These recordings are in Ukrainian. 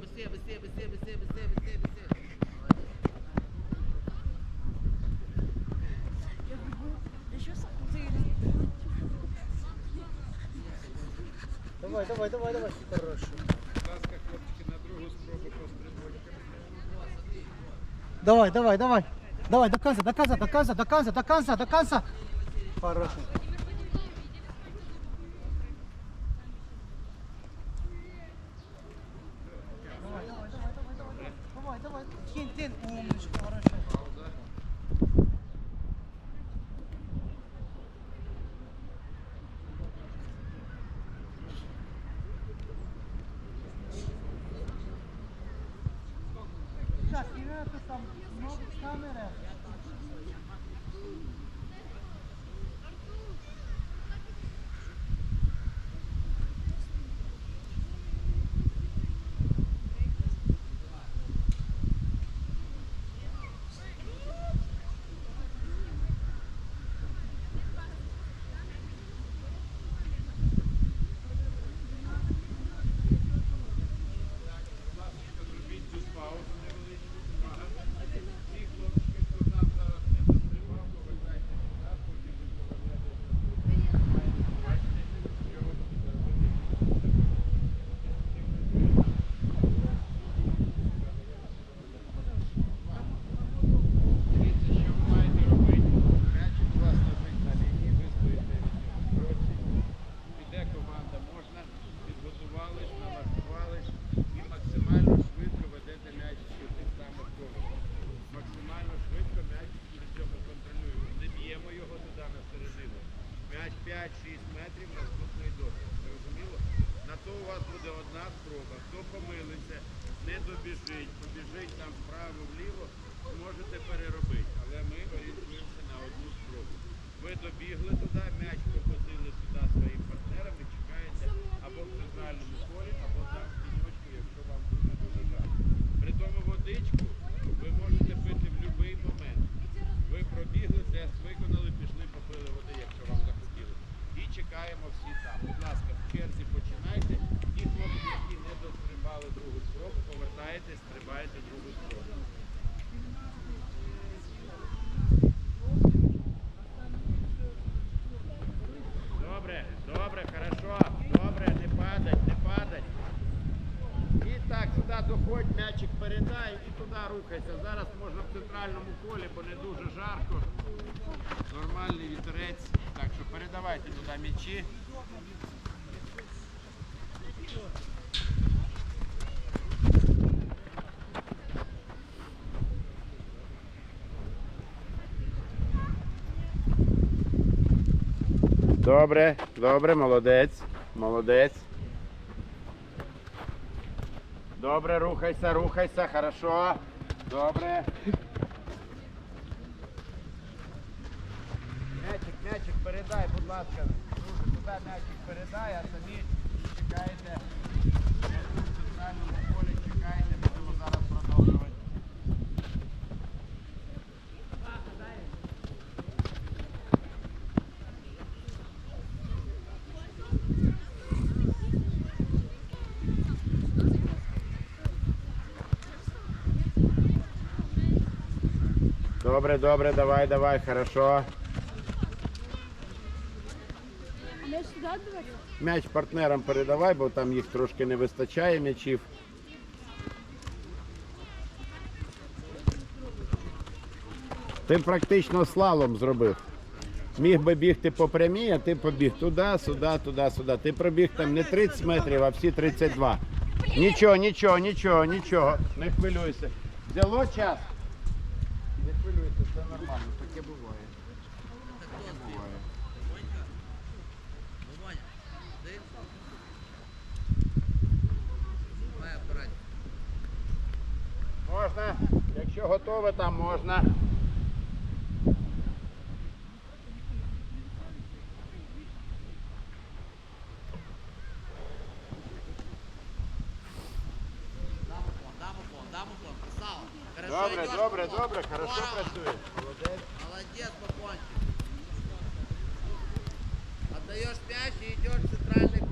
Быстрее, быстрее, быстрее, быстрее, быстрее, быстрее, быстрее. Ты Давай, давай, давай, давай. Хорошо. Давай, давай, давай. Давай, до конца, до конца, до конца, до конца, до конца, до конца. Хорошо. Тянь. Умничка, хорошо. Сейчас, Ірина, ти там много камери. Не добіжить, побіжить там вправо-вліво, зможете переробити. Але ми орієнтуємося на одну спробу. Ви добігли туди, м'яч покотили туди своїм партнерам і чекаєте або в центральному колі, або там в тіньочку, якщо вам дуже дуже жарко. При тому водичку ви можете пити в будь-який момент. Ви пробігли, тест виконали, пішли, попили води, якщо вам захотілося. І чекаємо всі там. Будь ласка, в черзі починайте. Ті хлопці, які не дострибали другу спробу, повертаєтесь, стрибаєте другу спробу. Добре, добре, хорошо, добре, не падать, не падать. І так, сюди доходь, м'ячик передай і туди рухайся. Зараз можна в центральному колі, бо не дуже жарко. Нормальний вітерець. Так що передавайте туди м'ячі. Добре, добре, молодець, молодець. Добре, рухайся, рухайся, хорошо. Добре. М'ячик, м'ячик передай, будь ласка. Друже, туди м'ячик передай, а самі чекайте В центральному полі Добре, добре, давай, давай, хорошо. Мяч партнерам передавай, бо там їх трошки не вистачає м'ячів. Ти практично слалом зробив. Міг би бігти по прямій, а ти побіг туди, сюди, туди, сюди. Ти пробіг там не 30 метрів, а всі 32. Нічого, нічого, нічого, нічого. Не хвилюйся. Взяло час? Не це нормально, таке буває. Таке буває. Можна, якщо готове, там можна. Добре, добре, добре, хорошо Здорово. працює. Молодець. Молодец, Отдаєш Отдаешь мяч и идешь в центральный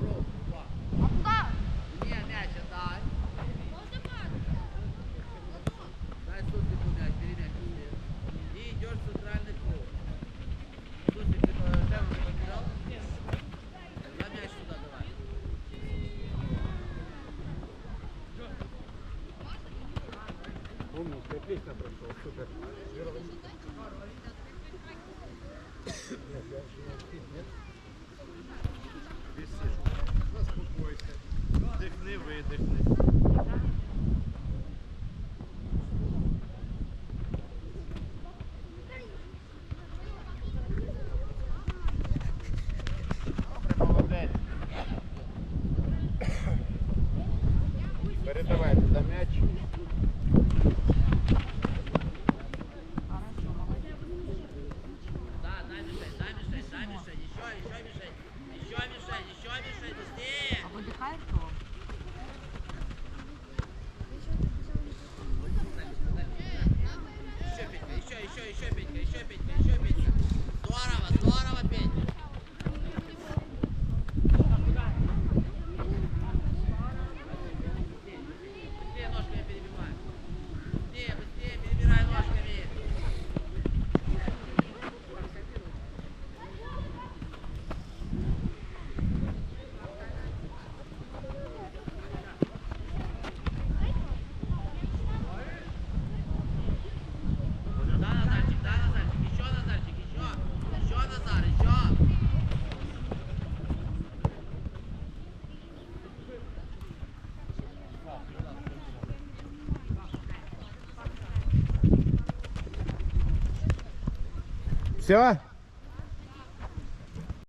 Заспокойся. Вдихни, видихни. Все?